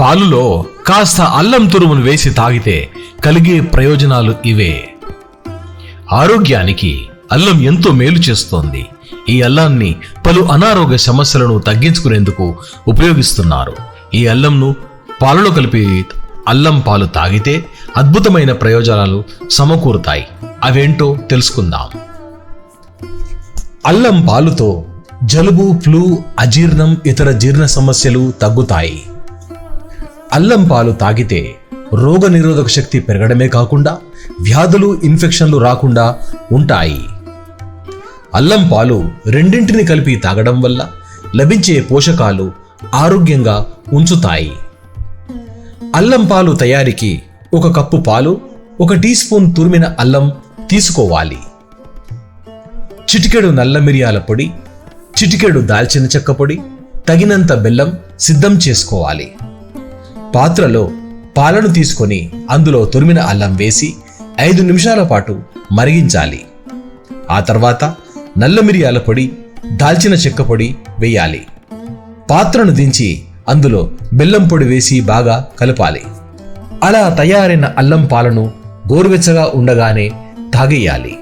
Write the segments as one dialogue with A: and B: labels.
A: పాలులో కాస్త అల్లం తురుమును వేసి తాగితే కలిగే ప్రయోజనాలు ఇవే. ఆరోగ్యానికి అల్లం ఎంతో మేలు చేస్తోంది. ఈ అల్లాన్ని పలు అనారోగ్య సమస్యలను తగ్గించుకునేందుకు ఉపయోగిస్తున్నారు. ఈ అల్లంను పాలలో కలిపి అల్లం పాలు తాగితే అద్భుతమైన ప్రయోజనాలు సమకూరుతాయి. అవేంటో తెలుసుకుందాం. అల్లం పాలుతో జలుబు ఫ్లూ అజీర్ణం ఇతర జీర్ణ సమస్యలు తగ్గుతాయి. అల్లం పాలు తాగితే రోగ నిరోధక శక్తి పెరగడమే కాకుండా వ్యాధులు ఇన్ఫెక్షన్లు రాకుండా ఉంటాయి. అల్లం పాలు రెండింటిని కలిపి తాగడం వల్ల లభించే పోషకాలు ఆరోగ్యంగా ఉంచుతాయి. అల్లం పాలు తయారీకి ఒక కప్పు పాలు ఒక టీ స్పూన్ తురిమిన అల్లం తీసుకోవాలి. చిటికెడు నల్ల మిరియాల పొడి చిటికెడు దాల్చిన చెక్క పొడి తగినంత బెల్లం సిద్ధం చేసుకోవాలి. పాత్రలో పాలను తీసుకొని అందులో తురిమిన అల్లం వేసి ఐదు నిమిషాల పాటు మరిగించాలి. ఆ తర్వాత నల్ల మిరియాల పొడి దాల్చిన చెక్క పొడి వేయాలి. పాత్రను దించి అందులో బెల్లం పొడి వేసి బాగా కలపాలి. అలా తయారైన అల్లం పాలను గోరువెచ్చగా ఉండగానే తాగేయాలి.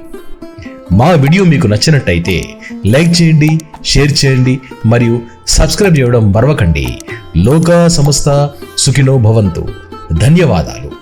A: మా వీడియో మీకు నచ్చినట్టయితే లైక్ చేయండి షేర్ చేయండి మరియు సబ్స్క్రైబ్ చేయడం మరవకండి. లోకా సంస్థ సుఖినో భవంతు. ధన్యవాదాలు.